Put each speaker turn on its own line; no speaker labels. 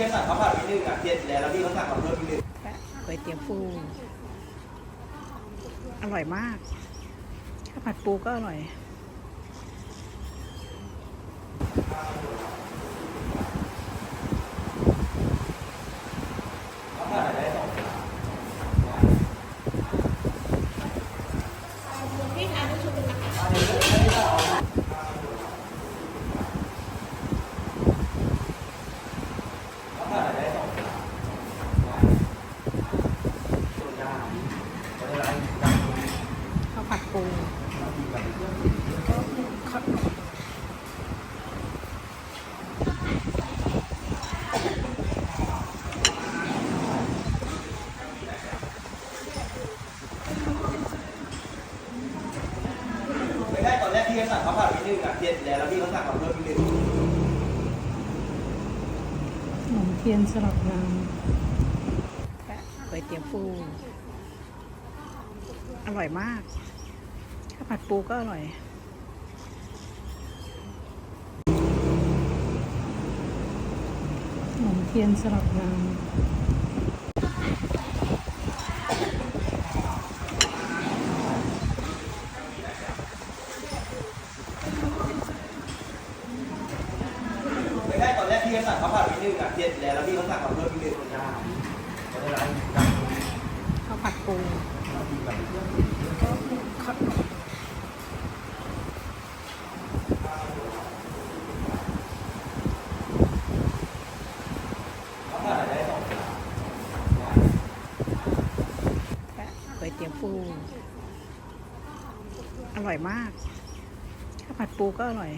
ี่ก่ข้าัดนนึงอ่ะเแล้วพี่กสั่งข้าเพิ่มนนึง
ก๋วยเตี๋ยวปูอร่อยมากข้าวผัดปูก็อร่อยข้าวผัดอะไรข้าวผัดปูไม่ได้ตอนแรกี่เาสั่งขาผัดนงะเยนแล้วี่เาสั่งมนิดนึงเทียนสลับน้ำก๋เตี๋ยวปูอร่อยมาก ข้าวผัดปูก็อร่อย หมูเทียนสลับน้ำสั่งข้าวผัดนงเแล้วพี่ขาสั่งานคนดข้าวผัดปูยเตี๋ยวปู อร่อยมาก ข้าวผัดปูก็อร่อย